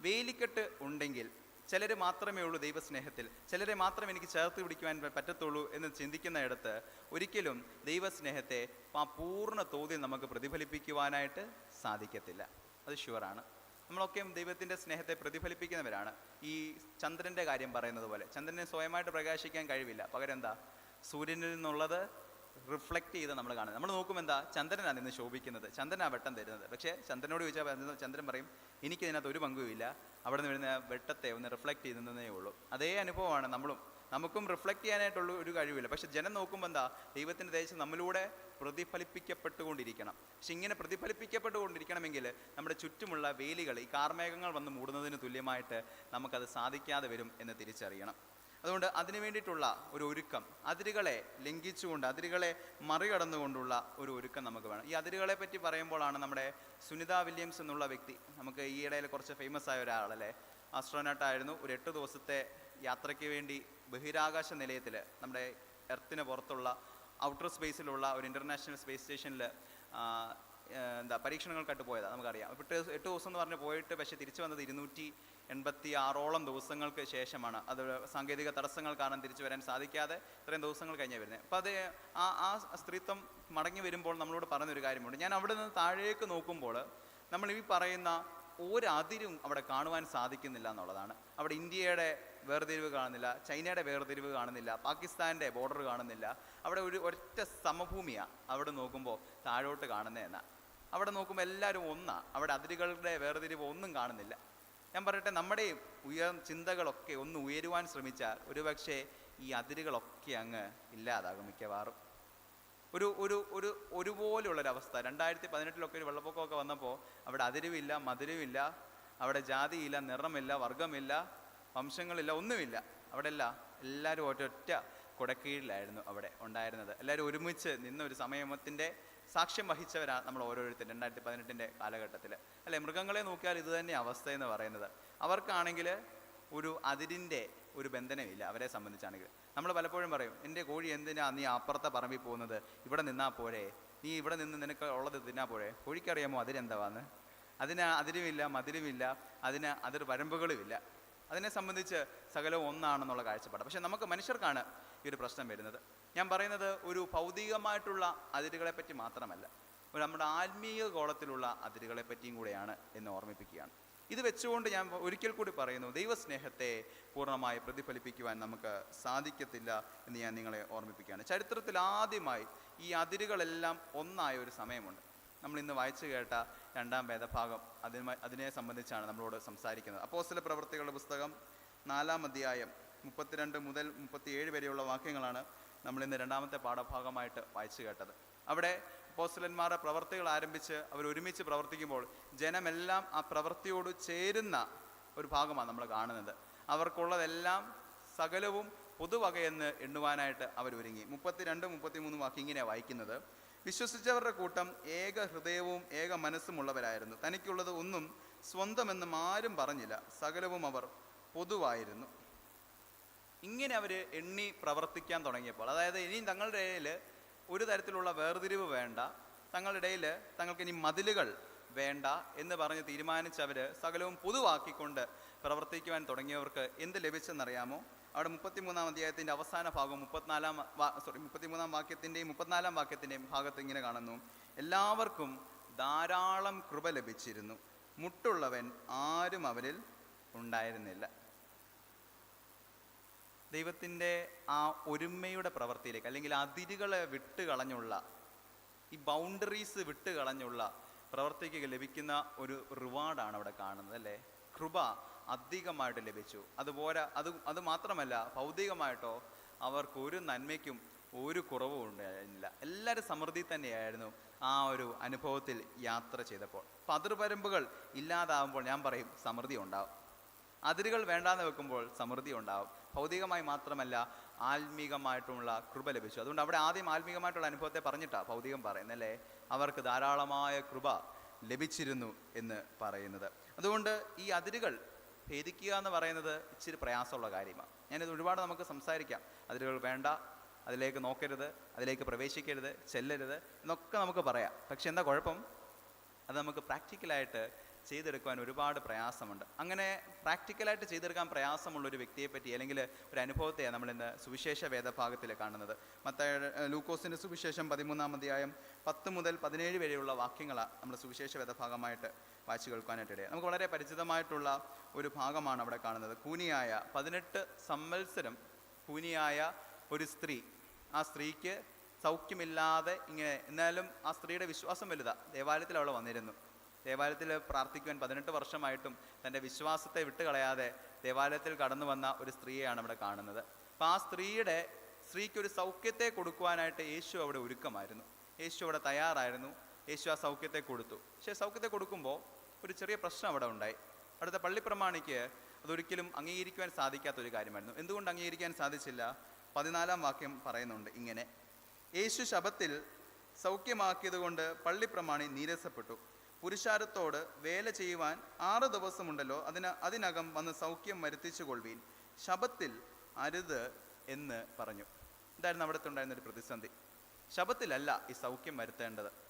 വേലിക്കെട്ട് ഉണ്ടെങ്കിൽ ചിലർ മാത്രമേ ഉള്ളൂ ദൈവസ്നേഹത്തിൽ. ചിലരെ മാത്രം എനിക്ക് ചേർത്ത് പിടിക്കുവാൻ പറ്റത്തുള്ളൂ എന്ന് ചിന്തിക്കുന്നിടത്ത് ഒരിക്കലും ദൈവസ്നേഹത്തെ ആ പൂർണ തോതിൽ നമുക്ക് പ്രതിഫലിപ്പിക്കുവാനായിട്ട് സാധിക്കത്തില്ല. അത് ഷുവറാണ്. നമ്മളൊക്കെയും ദൈവത്തിന്റെ സ്നേഹത്തെ പ്രതിഫലിപ്പിക്കുന്നവരാണ്. ഈ ചന്ദ്രന്റെ കാര്യം പറയുന്നത് പോലെ. ചന്ദ്രനെ സ്വയമായിട്ട് പ്രകാശിക്കാൻ കഴിവില്ല. പകരം എന്താ സൂര്യനിൽ നിന്നുള്ളത് റിഫ്ലക്റ്റ് ചെയ്ത് നമ്മൾ കാണുന്നത്. നമ്മൾ നോക്കുമ്പോൾ എന്താ? ചന്ദ്രനാണ് ഇന്ന് ശോഭിക്കുന്നത്. ചന്ദ്രനാണ് വെട്ടം തരുന്നത്. പക്ഷേ ചന്ദ്രനോട് ചോദിച്ചാൽ ചന്ദ്രൻ പറയും എനിക്ക് ഇതിനകത്ത് ഒരു പങ്കുമില്ല അവിടെ നിന്ന് വരുന്ന വെട്ടത്തെ ഒന്ന് റിഫ്ലക്റ്റ് ചെയ്യുന്നതേ ഉള്ളൂ. അതേ അനുഭവമാണ് നമ്മളും. നമുക്കും റിഫ്ലക്റ്റ് ചെയ്യാനായിട്ടുള്ള ഒരു കഴിവില്ല. പക്ഷെ ജനം നോക്കുമ്പോൾ എന്താ? ദൈവത്തിന്റെ ദേശം നമ്മളിലൂടെ പ്രതിഫലിപ്പിക്കപ്പെട്ടുകൊണ്ടിരിക്കണം. പക്ഷെ ഇങ്ങനെ പ്രതിഫലിപ്പിക്കപ്പെട്ടുകൊണ്ടിരിക്കണമെങ്കിൽ നമ്മുടെ ചുറ്റുമുള്ള വേലികൾ ഈ കാർമേഘങ്ങൾ വന്ന് മൂടുന്നതിന് തുല്യമായിട്ട് നമുക്കത് സാധിക്കാതെ വരും എന്ന് തിരിച്ചറിയണം. അതുകൊണ്ട് അതിനു വേണ്ടിയിട്ടുള്ള ഒരു ഒരുക്കം അതിരുകളെ ലംഘിച്ചുകൊണ്ട് അതിരുകളെ മറികടന്നുകൊണ്ടുള്ള ഒരു ഒരുക്കം നമുക്ക് വേണം. ഈ അതിരുകളെ പറ്റി പറയുമ്പോഴാണ് നമ്മുടെ സുനിത വില്യംസ് എന്നുള്ള വ്യക്തി നമുക്ക് ഈ ഇടയിൽ കുറച്ച് ഫേമസ് ആയ ഒരാളല്ലേ ആസ്ട്രോനട്ടായിരുന്നു ഒരു എട്ട് ദിവസത്തെ യാത്രയ്ക്ക് വേണ്ടി ബഹിരാകാശ നിലയത്തിൽ നമ്മുടെ എർത്തിന് പുറത്തുള്ള ഔട്ടർ സ്പേസിലുള്ള ഒരു ഇന്റർനാഷണൽ സ്പേസ് സ്റ്റേഷനിൽ എന്താ പരീക്ഷണങ്ങൾക്കായിട്ട് പോയതാണ് നമുക്കറിയാം. എട്ട് എട്ട് ദിവസം എന്ന് പറഞ്ഞ് പോയിട്ട് പക്ഷേ തിരിച്ചു വന്നത് ഇരുന്നൂറ്റി എൺപത്തി ആറോളം ദിവസങ്ങൾക്ക് ശേഷമാണ്. അത് സാങ്കേതിക തടസ്സങ്ങൾ കാരണം തിരിച്ചു വരാൻ സാധിക്കാതെ ഇത്രയും ദിവസങ്ങൾ കഴിഞ്ഞേ വരുന്നത് അപ്പോൾ അത് ആ ആ സ്ത്രീത്വം മടങ്ങി വരുമ്പോൾ നമ്മളോട് പറഞ്ഞൊരു കാര്യമുണ്ട്. ഞാൻ അവിടെ നിന്ന് താഴേക്ക് നോക്കുമ്പോൾ നമ്മൾ ഈ പറയുന്ന ഒരതിരും അവിടെ കാണുവാൻ സാധിക്കുന്നില്ല എന്നുള്ളതാണ്. അവിടെ ഇന്ത്യയുടെ വേർതിരിവ് കാണുന്നില്ല ചൈനയുടെ വേർതിരിവ് കാണുന്നില്ല പാകിസ്ഥാന്റെ ബോർഡർ കാണുന്നില്ല. അവിടെ ഒരു ഒറ്റ സമഭൂമിയാണ് അവിടെ നോക്കുമ്പോൾ താഴോട്ട് കാണുന്നതെന്നാ അവിടെ നോക്കുമ്പോൾ എല്ലാവരും ഒന്നാണ് അവിടെ അതിരുകളുടെ വേർതിരിവ് ഒന്നും കാണുന്നില്ല. ഞാൻ പറയട്ടെ നമ്മുടെ ഉയർ ചിന്തകളൊക്കെ ഒന്ന് ഉയരുവാൻ ശ്രമിച്ചാൽ ഒരുപക്ഷെ ഈ അതിരുകളൊക്കെ അങ്ങ് ഇല്ലാതാകും മിക്കവാറും. ഒരു ഒരു ഒരു ഒരുപോലെയുള്ളൊരവസ്ഥ. രണ്ടായിരത്തി പതിനെട്ടിലൊക്കെ ഒരു വെള്ളപ്പൊക്കമൊക്കെ വന്നപ്പോൾ അവിടെ അതിരുവില്ല മധുരവില്ല അവിടെ ജാതിയില്ല നിറമില്ല വർഗമില്ല വംശങ്ങളില്ല ഒന്നുമില്ല. അവിടെ അല്ല എല്ലാവരും ഒറ്റൊറ്റ കുടക്കീഴിലായിരുന്നു അവിടെ ഉണ്ടായിരുന്നത്. എല്ലാവരും ഒരുമിച്ച് നിന്ന ഒരു സമയത്തിന്റെ സാക്ഷ്യം വഹിച്ചവരാണ് നമ്മൾ ഓരോരുത്തരും രണ്ടായിരത്തി പതിനെട്ടിന്റെ കാലഘട്ടത്തിൽ. അല്ലെ? മൃഗങ്ങളെ നോക്കിയാൽ ഇത് തന്നെ അവസ്ഥ എന്ന് പറയുന്നത്. അവർക്കാണെങ്കിൽ ഒരു അതിരിന്റെ ഒരു ബന്ധനമില്ല അവരെ സംബന്ധിച്ചാണെങ്കിൽ. നമ്മൾ പലപ്പോഴും പറയും എന്റെ കോഴി എന്തിനാ നീ അപ്പുറത്തെ പറമ്പിൽ പോകുന്നത്? ഇവിടെ നിന്നാൽ പോരെ. നീ ഇവിടെ നിന്ന് നിനക്ക് ഉള്ളത് തിന്നാ പോരെ. കോഴിക്കറിയാമോ അതിരെന്താവാന്ന് അതിന് അതിരുമില്ല മതിരുമില്ല അതിന് അതിർ വരമ്പുകളുമില്ല. അതിനെ സംബന്ധിച്ച് സകലവും ഒന്നാണെന്നുള്ള കാഴ്ചപ്പാട്. പക്ഷെ നമുക്ക് മനുഷ്യർക്കാണ് ഈ ഒരു പ്രശ്നം വരുന്നത്. ഞാൻ പറയുന്നത് ഒരു ഭൗതികമായിട്ടുള്ള അതിരുകളെ പറ്റി മാത്രമല്ല ഒരു നമ്മുടെ ആത്മീയ ഗോളത്തിലുള്ള അതിരുകളെ പറ്റിയും കൂടെയാണ് എന്ന് ഓർമ്മിപ്പിക്കുകയാണ്. ഇത് വെച്ചുകൊണ്ട് ഞാൻ ഒരിക്കൽ കൂടി പറയുന്നു ദൈവസ്നേഹത്തെ പൂർണമായി പ്രതിഫലിപ്പിക്കുവാൻ നമുക്ക് സാധിക്കത്തില്ല എന്ന് ഞാൻ നിങ്ങളെ ഓർമ്മിപ്പിക്കുകയാണ്. ചരിത്രത്തിൽ ആദ്യമായി ഈ അതിരുകളെല്ലാം ഒന്നായ ഒരു സമയമുണ്ട്. നമ്മൾ ഇന്ന് വായിച്ചു കേട്ട രണ്ടാം വേദഭാഗം അതിന് അതിനെ സംബന്ധിച്ചാണ് നമ്മളോട് സംസാരിക്കുന്നത്. അപ്പോസ്തല പ്രവൃത്തികളുടെ പുസ്തകം നാലാം അധ്യായം മുപ്പത്തിരണ്ട് മുതൽ മുപ്പത്തിയേഴ് വരെയുള്ള വാക്യങ്ങളാണ് നമ്മൾ ഇന്ന് രണ്ടാമത്തെ പാഠഭാഗമായിട്ട് വായിച്ചു കേട്ടത്. അവിടെ അപ്പോസ്തലന്മാരുടെ പ്രവർത്തികൾ ആരംഭിച്ച് അവർ ഒരുമിച്ച് പ്രവർത്തിക്കുമ്പോൾ ജനമെല്ലാം ആ പ്രവൃത്തിയോട് ചേരുന്ന ഒരു ഭാഗമാണ് നമ്മൾ കാണുന്നത്. അവർക്കുള്ളതെല്ലാം സകലവും പൊതുവകയെന്ന് എണ്ണുവാനായിട്ട് അവർ ഒരുങ്ങി. മുപ്പത്തിരണ്ട് മുപ്പത്തിമൂന്ന് വാക്യം ഇങ്ങനെയാണ് വായിക്കുന്നത്. വിശ്വസിച്ചവരുടെ കൂട്ടം ഏക ഹൃദയവും ഏക മനസ്സുമുള്ളവരായിരുന്നു. തനിക്കുള്ളത് ഒന്നും സ്വന്തമെന്നും ആരും പറഞ്ഞില്ല. സകലവും അവർ പൊതുവായിരുന്നു. ഇങ്ങനെ അവർ എണ്ണി പ്രവർത്തിക്കാൻ തുടങ്ങിയപ്പോൾ അതായത് ഇനി തങ്ങളുടെ ഇടയിൽ ഒരു തരത്തിലുള്ള വേർതിരിവ് വേണ്ട തങ്ങളുടെ ഇടയിൽ തങ്ങൾക്ക് ഇനി മതിലുകൾ വേണ്ട എന്ന് പറഞ്ഞ് തീരുമാനിച്ചവർ സകലവും പൊതുവാക്കിക്കൊണ്ട് പ്രവർത്തിക്കുവാൻ തുടങ്ങിയവർക്ക് എന്ത് ലഭിച്ചെന്നറിയാമോ? അവിടെ മുപ്പത്തിമൂന്നാം അധ്യായത്തിന്റെ അവസാന ഭാഗം മുപ്പത്തിനാലാം സോറി മുപ്പത്തിമൂന്നാം വാക്യത്തിന്റെയും മുപ്പത്തിനാലാം വാക്യത്തിന്റെയും ഭാഗത്ത് ഇങ്ങനെ കാണുന്നു. എല്ലാവർക്കും ധാരാളം കൃപ ലഭിച്ചിരുന്നു. മുട്ടുള്ളവൻ ആരും അവരിൽ ഉണ്ടായിരുന്നില്ല. ദൈവത്തിന്റെ ആ ഒരുമയുടെ പ്രവൃത്തിയിലേക്ക് അല്ലെങ്കിൽ അതിരുകളെ വിട്ട് കളഞ്ഞുള്ള ഈ ബൗണ്ടറീസ് വിട്ട് കളഞ്ഞുള്ള പ്രവർത്തിക്ക് ലഭിക്കുന്ന ഒരു റിവാർഡാണ് അവിടെ കാണുന്നത് അല്ലേ? കൃപ അധികമായിട്ട് ലഭിച്ചു. അതുപോലെ അത് അത് മാത്രമല്ല ഭൗതികമായിട്ടോ അവർക്ക് ഒരു നന്മയ്ക്കും ഒരു കുറവും ഉണ്ടായിരുന്നില്ല. എല്ലാവരും സമൃദ്ധി തന്നെയായിരുന്നു ആ ഒരു അനുഭവത്തിൽ യാത്ര ചെയ്തപ്പോൾ. അപ്പം അതിർവരമ്പുകൾ ഇല്ലാതാവുമ്പോൾ ഞാൻ പറയും സമൃദ്ധി ഉണ്ടാവും. അതിരുകൾ വേണ്ടാന്ന് വെക്കുമ്പോൾ സമൃദ്ധി ഉണ്ടാവും. ഭൗതികമായി മാത്രമല്ല ആത്മീകമായിട്ടുള്ള കൃപ ലഭിച്ചു. അതുകൊണ്ട് അവിടെ ആദ്യം ആത്മീകമായിട്ടുള്ള അനുഭവത്തെ പറഞ്ഞിട്ടാ ഭൗതികം പറയുന്നല്ലേ അവർക്ക് ധാരാളമായ കൃപ ലഭിച്ചിരുന്നു എന്ന് പറയുന്നത്. അതുകൊണ്ട് ഈ അതിരുകൾ ഭേദിക്കുക എന്ന് പറയുന്നത് ഇച്ചിരി പ്രയാസമുള്ള കാര്യമാണ്. ഞാനിത് ഒരുപാട് നമുക്ക് സംസാരിക്കാം. അതിലുകൾ വേണ്ട അതിലേക്ക് നോക്കരുത് അതിലേക്ക് പ്രവേശിക്കരുത് ചെല്ലരുത് എന്നൊക്കെ നമുക്ക് പറയാം. പക്ഷെ എന്താ കുഴപ്പം? അത് നമുക്ക് പ്രാക്ടിക്കലായിട്ട് ചെയ്തെടുക്കുവാൻ ഒരുപാട് പ്രയാസമുണ്ട്. അങ്ങനെ പ്രാക്ടിക്കലായിട്ട് ചെയ്തെടുക്കാൻ പ്രയാസമുള്ള ഒരു വ്യക്തിയെ പറ്റി അല്ലെങ്കിൽ ഒരു അനുഭവത്തെയാണ് നമ്മൾ ഇന്ന് സുവിശേഷ വേദഭാഗത്തിൽ കാണുന്നത്. മത്ത ലൂക്കോസിന്റെ സുവിശേഷം പതിമൂന്നാം അധ്യായം പത്ത് മുതൽ പതിനേഴ് വരെയുള്ള വാക്യങ്ങളാണ് നമ്മൾ സുവിശേഷ വേദഭാഗമായിട്ട് വായിച്ചു കേൾക്കാനായിട്ടിടയായി നമുക്ക് വളരെ പരിചിതമായിട്ടുള്ള ഒരു ഭാഗമാണ് അവിടെ കാണുന്നത്. കൂനിയായ പതിനെട്ട് സംവത്സരം കൂനിയായ ഒരു സ്ത്രീ. ആ സ്ത്രീക്ക് സൗഖ്യമില്ലാതെ ഇങ്ങനെ എന്നാലും ആ സ്ത്രീയുടെ വിശ്വാസം വലുതാ. ദേവാലയത്തിൽ അവൾ വന്നിരുന്നു. ദേവാലയത്തിൽ പ്രാർത്ഥിക്കുവാൻ പതിനെട്ട് വർഷമായിട്ടും തന്റെ വിശ്വാസത്തെ വിട്ടുകളയാതെ ദേവാലയത്തിൽ കടന്നു വന്ന ഒരു സ്ത്രീയെയാണ് അവിടെ കാണുന്നത്. അപ്പം ആ സ്ത്രീയുടെ സ്ത്രീക്ക് ഒരു സൗഖ്യത്തെ കൊടുക്കുവാനായിട്ട് യേശു അവിടെ ഒരുക്കമായിരുന്നു. യേശു അവിടെ തയ്യാറായിരുന്നു. യേശു ആ സൗഖ്യത്തെ കൊടുത്തു. പക്ഷേ സൗഖ്യത്തെ കൊടുക്കുമ്പോൾ ഒരു ചെറിയ പ്രശ്നം അവിടെ ഉണ്ടായി. അവിടുത്തെ പള്ളിപ്രമാണിക്ക് അതൊരിക്കലും അംഗീകരിക്കുവാൻ സാധിക്കാത്ത ഒരു കാര്യമായിരുന്നു. എന്തുകൊണ്ട് അംഗീകരിക്കാൻ സാധിച്ചില്ല? പതിനാലാം വാക്യം പറയുന്നുണ്ട് ഇങ്ങനെ. യേശു ശബത്തിൽ സൗഖ്യമാക്കിയതുകൊണ്ട് പള്ളിപ്രമാണി നീരസപ്പെട്ടു. പുരുഷാരത്തോട് വേല ചെയ്യുവാൻ ആറ് ദിവസമുണ്ടല്ലോ അതിന് അതിനകം വന്ന് സൗഖ്യം വരുത്തിച്ചു കൊള്ളുവീൻ ശബത്തിൽ അരുത് എന്ന് പറഞ്ഞു. ഇതായിരുന്നു അവിടുത്തെ ഉണ്ടായിരുന്നൊരു പ്രതിസന്ധി? ശബത്തിലല്ല ഈ സൗഖ്യം വരുത്തേണ്ടത്.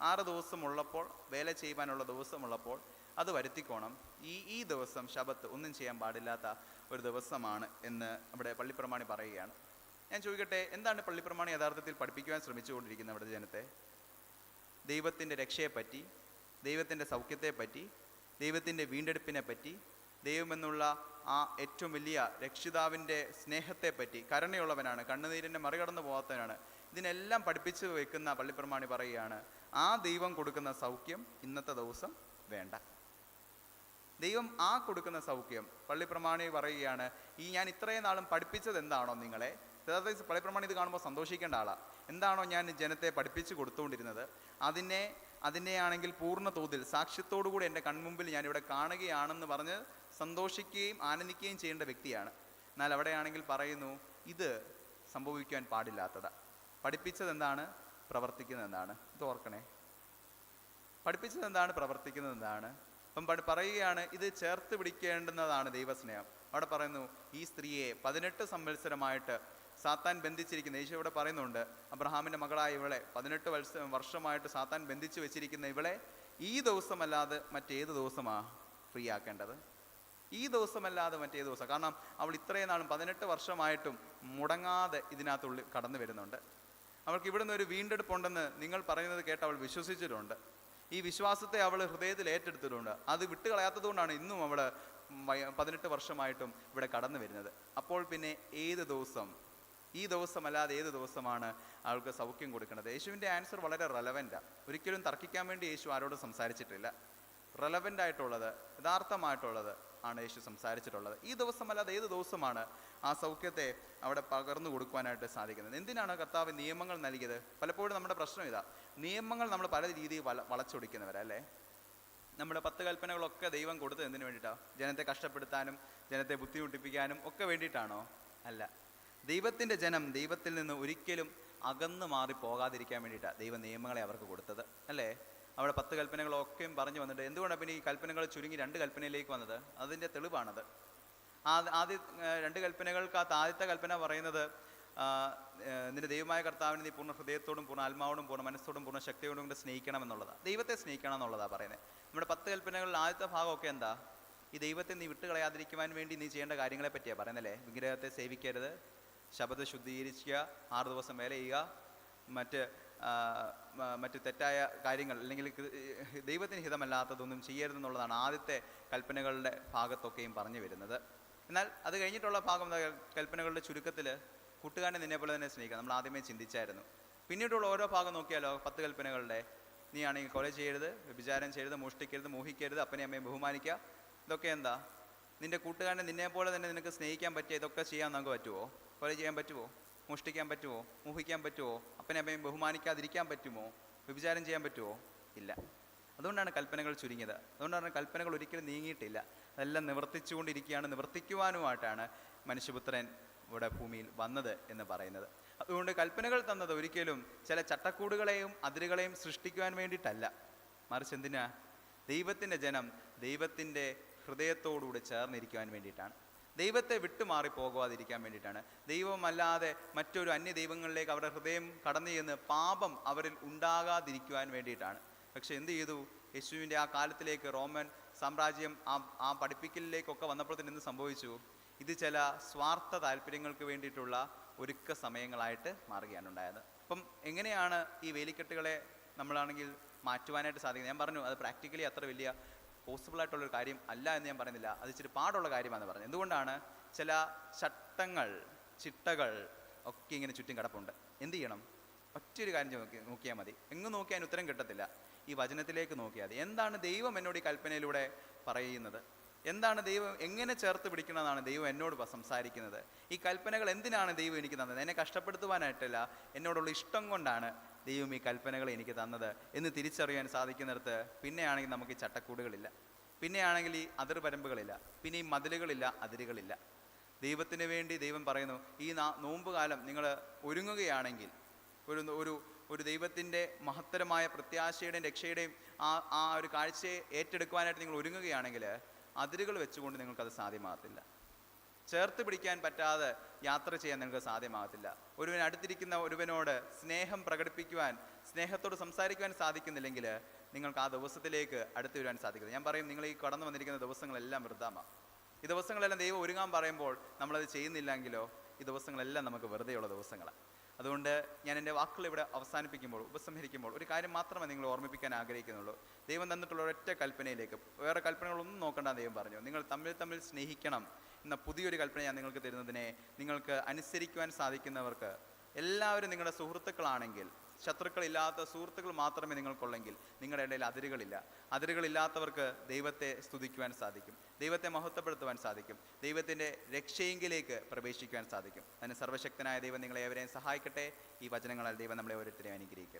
ആറ് ദിവസമുള്ളപ്പോൾ വേല ചെയ്യുവാനുള്ള ദിവസമുള്ളപ്പോൾ അത് വരുത്തിക്കോണം. ഈ ഈ ദിവസം ശബത്ത് ഒന്നും ചെയ്യാൻ പാടില്ലാത്ത ഒരു ദിവസമാണ് എന്ന് നമ്മുടെ പള്ളിപ്രമാണി പറയുകയാണ്. ഞാൻ ചോദിക്കട്ടെ എന്താണ് പള്ളിപ്രമാണി യഥാർത്ഥത്തിൽ പഠിപ്പിക്കുവാൻ ശ്രമിച്ചുകൊണ്ടിരിക്കുന്നത് അവിടെ ജനത്തെ? ദൈവത്തിന്റെ രക്ഷയെപ്പറ്റി ദൈവത്തിന്റെ സൗഖ്യത്തെപ്പറ്റി ദൈവത്തിന്റെ വീണ്ടെടുപ്പിനെ പറ്റി ദൈവമെന്നുള്ള ആ ഏറ്റവും വലിയ രക്ഷിതാവിന്റെ സ്നേഹത്തെപ്പറ്റി കരുണയുള്ളവനാണ് കണ്ണുനീരിന്റെ മറികടന്നു പോകാത്തവനാണ് ഇതിനെല്ലാം പഠിപ്പിച്ചു വെക്കുന്ന പള്ളിപ്രമാണി പറയുകയാണ് ആ ദൈവം കൊടുക്കുന്ന സൗഖ്യം ഇന്നത്തെ ദിവസം വേണ്ട. ദൈവം ആ കൊടുക്കുന്ന സൗഖ്യം പള്ളിപ്രമാണി പറയുകയാണ് ഈ ഞാൻ ഇത്രയും നാളും പഠിപ്പിച്ചത് എന്താണോ നിങ്ങളെ? അതായത് പള്ളിപ്രമാണി ഇത് കാണുമ്പോൾ സന്തോഷിക്കേണ്ട ആളാ. എന്താണോ ഞാൻ ജനത്തെ പഠിപ്പിച്ചു കൊടുത്തുകൊണ്ടിരുന്നത്? അതിനെ അതിനെയാണെങ്കിൽ പൂർണ തോതിൽ സാക്ഷ്യത്തോടു കൂടി എന്റെ കൺമുമ്പിൽ ഞാനിവിടെ കാണുകയാണെന്ന് പറഞ്ഞ് സന്തോഷിക്കുകയും ആനന്ദിക്കുകയും ചെയ്യേണ്ട വ്യക്തിയാണ്. എന്നാൽ അവിടെയാണെങ്കിൽ പറയുന്നു ഇത് സംഭവിക്കാൻ പാടില്ലാത്തതാണ് പഠിപ്പിച്ചത് എന്താണ്? പ്രവർത്തിക്കുന്നത് എന്താണ് ഇത് ഓർക്കണേ പഠിപ്പിച്ചത് എന്താണ് പ്രവർത്തിക്കുന്നത് എന്താണ് അപ്പം പറയുകയാണ് ഇത് ചേർത്ത് പിടിക്കേണ്ടുന്നതാണ് ദൈവസ്നേഹം. അവിടെ പറയുന്നു ഈ സ്ത്രീയെ പതിനെട്ട് സംവത്സരമായിട്ട് സാത്താൻ ബന്ധിച്ചിരിക്കുന്ന യേശു ഇവിടെ പറയുന്നുണ്ട് അബ്രഹാമിന്റെ മകളായ ഇവളെ പതിനെട്ട് വത്സ വർഷമായിട്ട് സാത്താൻ ബന്ധിച്ചു വെച്ചിരിക്കുന്ന ഇവളെ ഈ ദിവസമല്ലാതെ മറ്റേത് ദിവസമാ ഫ്രീ ആക്കേണ്ടത് ഈ ദിവസമല്ലാതെ മറ്റേത് ദിവസം കാരണം അവൾ ഇത്രയും നാളും പതിനെട്ട് വർഷമായിട്ടും മുടങ്ങാതെ ഇതിനകത്തുള്ളിൽ കടന്നു വരുന്നുണ്ട്. അവൾക്ക് ഇവിടുന്ന് ഒരു വീണ്ടെടുപ്പുണ്ടെന്ന് നിങ്ങൾ പറയുന്നത് കേട്ട് അവൾ വിശ്വസിച്ചിട്ടുണ്ട്. ഈ വിശ്വാസത്തെ അവൾ ഹൃദയത്തിൽ ഏറ്റെടുത്തിട്ടുണ്ട്. അത് വിട്ടുകളയാത്തതുകൊണ്ടാണ് ഇന്നും അവൾ പതിനെട്ട് വർഷമായിട്ടും ഇവിടെ കടന്നു വരുന്നത്. അപ്പോൾ പിന്നെ ഏത് ദിവസം? ഈ ദിവസമല്ലാതെ ഏത് ദിവസമാണ് അവൾക്ക് സൗഖ്യം കൊടുക്കുന്നത്? യേശുവിന്റെ ആൻസർ വളരെ റെലവന്റാണ് ഒരിക്കലും തർക്കിക്കാൻ വേണ്ടി യേശു ആരോടും സംസാരിച്ചിട്ടില്ല. റെലവന്റ് ആയിട്ടുള്ളത് യഥാർത്ഥമായിട്ടുള്ളത് ആണ് യേശു സംസാരിച്ചിട്ടുള്ളത്. ഈ ദിവസമല്ലാതെ ഏത് ദിവസമാണ് ആ സൗഖ്യത്തെ അവിടെ പകർന്നു കൊടുക്കുവാനായിട്ട് സാധിക്കുന്നത്? എന്തിനാണ് കർത്താവ് നിയമങ്ങൾ നൽകിയത്? പലപ്പോഴും നമ്മുടെ പ്രശ്നം ഇതാ. നിയമങ്ങൾ നമ്മൾ പല രീതിയിൽ വള വളച്ചൊടിക്കുന്നവരല്ലേ നമ്മുടെ പത്ത് കൽപ്പനകളൊക്കെ ദൈവം കൊടുത്തത് എന്തിനു വേണ്ടിയിട്ടാണ് ജനത്തെ കഷ്ടപ്പെടുത്താനും ജനത്തെ ബുദ്ധിമുട്ടിപ്പിക്കാനും ഒക്കെ വേണ്ടിയിട്ടാണോ? അല്ല. ദൈവത്തിന്റെ ജനം ദൈവത്തിൽ നിന്ന് ഒരിക്കലും അകന്നു മാറി പോകാതിരിക്കാൻ വേണ്ടിയിട്ടാണ് ദൈവ നിയമങ്ങളെ അവർക്ക് കൊടുത്തത് അല്ലേ? അവിടെ പത്ത് കൽപ്പനകളൊക്കെയും പറഞ്ഞു വന്നിട്ട് എന്തുകൊണ്ടാണ് പിന്നെ ഈ കൽപ്പനകൾ ചുരുങ്ങി രണ്ട് കൽപ്പനയിലേക്ക് വന്നത്? അതിന്റെ തെളിവാണത്. ആദ്യ രണ്ട് കൽപ്പനകൾക്കകത്ത് ആദ്യത്തെ കൽപ്പന പറയുന്നത് നിന്റെ ദൈവമായ കർത്താവിനെ നീ പൂർണ ഹൃദയത്തോടും പൂർണ ആത്മാവോടും പൂർണ മനസ്സോടും പൂർണ ശക്തിയോടും കൊണ്ട് സ്നേഹിക്കണം എന്നുള്ളതാണ് ദൈവത്തെ സ്നേഹിക്കണം എന്നുള്ളതാണ് പറയുന്നത്. നമ്മുടെ പത്ത് കൽപ്പനകളിൽ ആദ്യത്തെ ഭാഗമൊക്കെ എന്താ? ഈ ദൈവത്തെ നീ വിട്ടുകളയാതിരിക്കുവാൻ വേണ്ടി നീ ചെയ്യേണ്ട കാര്യങ്ങളെ പറ്റിയാണ് പറയുന്നല്ലേ വിഗ്രഹത്തെ സേവിക്കരുത് ശബ്ദ ശുദ്ധീകരിക്കുക ആറ് ദിവസം വേല ചെയ്യുക മറ്റ് മറ്റ് തെറ്റായ കാര്യങ്ങൾ അല്ലെങ്കിൽ ദൈവത്തിന് ഹിതമല്ലാത്തതൊന്നും ചെയ്യരുതെന്നുള്ളതാണ് ആദ്യത്തെ കൽപ്പനകളുടെ ഭാഗത്തൊക്കെയും പറഞ്ഞു വരുന്നത്. എന്നാൽ അത് കഴിഞ്ഞിട്ടുള്ള ഭാഗം കൽപ്പനകളുടെ ചുരുക്കത്തിൽ കൂട്ടുകാരനെ നിന്നെപ്പോലെ തന്നെ സ്നേഹിക്കുക നമ്മൾ ആദ്യമേ ചിന്തിച്ചായിരുന്നു. പിന്നീടുള്ള ഓരോ ഭാഗം നോക്കിയാലോ പത്ത് കൽപ്പനകളുടെ നീ ആണെങ്കിൽ കൊല ചെയ്യരുത് വിചാരം ചെയ്യരുത് മോഷ്ടിക്കരുത് മോഹിക്കരുത് അപ്പനെ അമ്മയെ ബഹുമാനിക്കുക ഇതൊക്കെ എന്താ? നിന്റെ കൂട്ടുകാരനെ നിന്നെപ്പോലെ തന്നെ നിനക്ക് സ്നേഹിക്കാൻ പറ്റിയ ഇതൊക്കെ ചെയ്യാൻ നമുക്ക് പറ്റുമോ കൊല ചെയ്യാൻ പറ്റുമോ മോഷ്ടിക്കാൻ പറ്റുമോ മോഹിക്കാൻ പറ്റുമോ അപ്പനെ അമ്മയും ബഹുമാനിക്കാതിരിക്കാൻ പറ്റുമോ? വ്യഭിചാരം ചെയ്യാൻ പറ്റുമോ ഇല്ല. അതുകൊണ്ടാണ് കൽപ്പനകൾ ചുരുങ്ങിയത്. അതുകൊണ്ടാണ് കൽപ്പനകൾ ഒരിക്കലും നീങ്ങിയിട്ടില്ല. അതെല്ലാം നിവർത്തിച്ചുകൊണ്ടിരിക്കുകയാണ്. നിവർത്തിക്കുവാനുമായിട്ടാണ് മനുഷ്യപുത്രൻ ഇവിടെ ഭൂമിയിൽ വന്നത് എന്ന് പറയുന്നത്. അതുകൊണ്ട് കൽപ്പനകൾ തന്നത് ഒരിക്കലും ചില ചട്ടക്കൂടുകളെയും അതിരുകളെയും സൃഷ്ടിക്കുവാൻ വേണ്ടിയിട്ടല്ല. മറിച്ച് എന്തിനാ? ദൈവത്തിന്റെ ജനം ദൈവത്തിന്റെ ഹൃദയത്തോടുകൂടി ചേർന്നിരിക്കുവാൻ വേണ്ടിയിട്ടാണ്. ദൈവത്തെ വിട്ടുമാറി പോകാതിരിക്കാൻ വേണ്ടിയിട്ടാണ്. ദൈവമല്ലാതെ മറ്റൊരു അന്യ ദൈവങ്ങളിലേക്ക് അവരുടെ ഹൃദയം കടന്നു ചെന്ന് പാപം അവരിൽ ഉണ്ടാകാതിരിക്കുവാൻ വേണ്ടിയിട്ടാണ്. പക്ഷെ എന്ത് ചെയ്തു? യേശുവിന്റെ ആ കാലത്തിലേക്ക് റോമൻ സാമ്രാജ്യം ആ ആ പഠിപ്പിക്കലിലേക്കൊക്കെ വന്നപ്പോഴത്തേന് എന്ത് സംഭവിച്ചു? ഇത് ചില സ്വാർത്ഥ താല്പര്യങ്ങൾക്ക് വേണ്ടിയിട്ടുള്ള ഒരുക്ക സമയങ്ങളായിട്ട് മാറുകയാണ് ഉണ്ടായത്. അപ്പം എങ്ങനെയാണ് ഈ വേലിക്കെട്ടുകളെ നമ്മളാണെങ്കിൽ മാറ്റുവാനായിട്ട് സാധിക്കുന്നത്? ഞാൻ പറഞ്ഞു അത് പ്രാക്ടിക്കലി അത്ര വലിയ പോസിബിൾ ആയിട്ടുള്ളൊരു കാര്യം അല്ല എന്ന് ഞാൻ പറയുന്നില്ല. അത് ഇച്ചിരി പാടുള്ള കാര്യമാണെന്ന് പറഞ്ഞത് എന്തുകൊണ്ടാണ്? ചില ചട്ടങ്ങൾ ചിട്ടകൾ ഒക്കെ ഇങ്ങനെ ചുറ്റും കിടപ്പുണ്ട്. എന്ത് ചെയ്യണം? ഒറ്റയൊരു കാര്യം നോക്കി നോക്കിയാൽ മതി. എങ്ങും നോക്കിയാൽ ഉത്തരം കിട്ടത്തില്ല. ഈ വചനത്തിലേക്ക് നോക്കിയാൽ മതി. എന്താണ് ദൈവം എന്നോട് ഈ കൽപ്പനയിലൂടെ പറയുന്നത്? എന്താണ് ദൈവം എങ്ങനെ ചേർത്ത് പിടിക്കണമെന്നാണ് ദൈവം എന്നോട് സംസാരിക്കുന്നത്? ഈ കൽപ്പനകൾ എന്തിനാണ് ദൈവം എനിക്ക് തന്നത്? എന്നെ കഷ്ടപ്പെടുത്തുവാനായിട്ടല്ല. എന്നോടുള്ള ഇഷ്ടം കൊണ്ടാണ് ദൈവം ഈ കൽപ്പനകൾ എനിക്ക് തന്നത് എന്ന് തിരിച്ചറിയാൻ സാധിക്കുന്നിടത്ത് പിന്നെയാണെങ്കിൽ നമുക്ക് ഈ ചട്ടക്കൂടുകളില്ല. പിന്നെയാണെങ്കിൽ ഈ അതിർപരമ്പുകളില്ല പിന്നെ ഈ മതിലുകളില്ല അതിരുകളില്ല. ദൈവത്തിന് വേണ്ടി ദൈവം പറയുന്നു ഈ നോമ്പ് കാലം നിങ്ങൾ ഒരുങ്ങുകയാണെങ്കിൽ ഒരു ഒരു ഒരു ദൈവത്തിന്റെ മഹത്തരമായ പ്രത്യാശയുടെയും രക്ഷയുടെയും ആ ആ ഒരു കാഴ്ചയെ ഏറ്റെടുക്കുവാനായിട്ട് നിങ്ങൾ ഒരുങ്ങുകയാണെങ്കിൽ അതിരുകൾ വെച്ചുകൊണ്ട് നിങ്ങൾക്കത് സാധ്യമാകത്തില്ല. ചേർത്ത് പിടിക്കാൻ പറ്റാതെ യാത്ര ചെയ്യാൻ നിങ്ങൾക്ക് സാധ്യമാകത്തില്ല. ഒരുവൻ അടുത്തിരിക്കുന്ന ഒരുവനോട് സ്നേഹം പ്രകടിപ്പിക്കുവാൻ സ്നേഹത്തോട് സംസാരിക്കുവാൻ സാധിക്കുന്നില്ലെങ്കിൽ നിങ്ങൾക്ക് ആ ദിവസത്തിലേക്ക് അടുത്ത് വരുവാൻ സാധിക്കില്ല ഞാൻ പറയും നിങ്ങൾ ഈ കടന്നു വന്നിരിക്കുന്ന ദിവസങ്ങളെല്ലാം വൃദ്ധമാണ് ഈ ദിവസങ്ങളെല്ലാം ദൈവം ഒരുങ്ങാൻ പറയുമ്പോൾ നമ്മളത് ചെയ്യുന്നില്ലെങ്കിലോ ഈ ദിവസങ്ങളെല്ലാം നമുക്ക് വെറുതെയുള്ള ദിവസങ്ങളാണ് അതുകൊണ്ട് ഞാൻ എന്റെ വാക്കുകൾ ഇവിടെ അവസാനിപ്പിക്കുമ്പോൾ ഉപസംഹരിക്കുമ്പോൾ ഒരു കാര്യം മാത്രമേ നിങ്ങൾ ഓർമ്മിപ്പിക്കാൻ ആഗ്രഹിക്കുന്നുള്ളൂ. ദൈവം തന്നിട്ടുള്ള ഒരൊറ്റ കൽപ്പനയിലേക്ക് വേറെ കൽപ്പനകളൊന്നും നോക്കണ്ട ദൈവം പറഞ്ഞു. നിങ്ങൾ തമ്മിൽ തമ്മിൽ സ്നേഹിക്കണം. എന്ന പുതിയൊരു കൽപ്പന ഞാൻ നിങ്ങൾക്ക് തരുന്നതിനെ നിങ്ങൾക്ക് അനുസരിക്കുവാൻ സാധിക്കുന്നവർക്ക് എല്ലാവരും നിങ്ങളുടെ സുഹൃത്തുക്കളാണെങ്കിൽ ശത്രുക്കളില്ലാത്ത സുഹൃത്തുക്കൾ മാത്രമേ നിങ്ങൾക്കുള്ളെങ്കിൽ നിങ്ങളുടെ ഇടയിൽ അതിരുകളില്ല. അതിരുകളില്ലാത്തവർക്ക് ദൈവത്തെ സ്തുതിക്കുവാൻ സാധിക്കും. ദൈവത്തെ മഹത്വപ്പെടുത്തുവാൻ സാധിക്കും. ദൈവത്തിന്റെ രക്ഷയെങ്കിലേക്ക് പ്രവേശിക്കുവാൻ സാധിക്കും. അതിന് സർവശക്തനായ ദൈവം നിങ്ങളെ ഏവരെയും സഹായിക്കട്ടെ. ഈ വചനങ്ങളാൽ ദൈവം നമ്മളെ ഓരോരുത്തരെയും അനുഗ്രഹിക്കട്ടെ.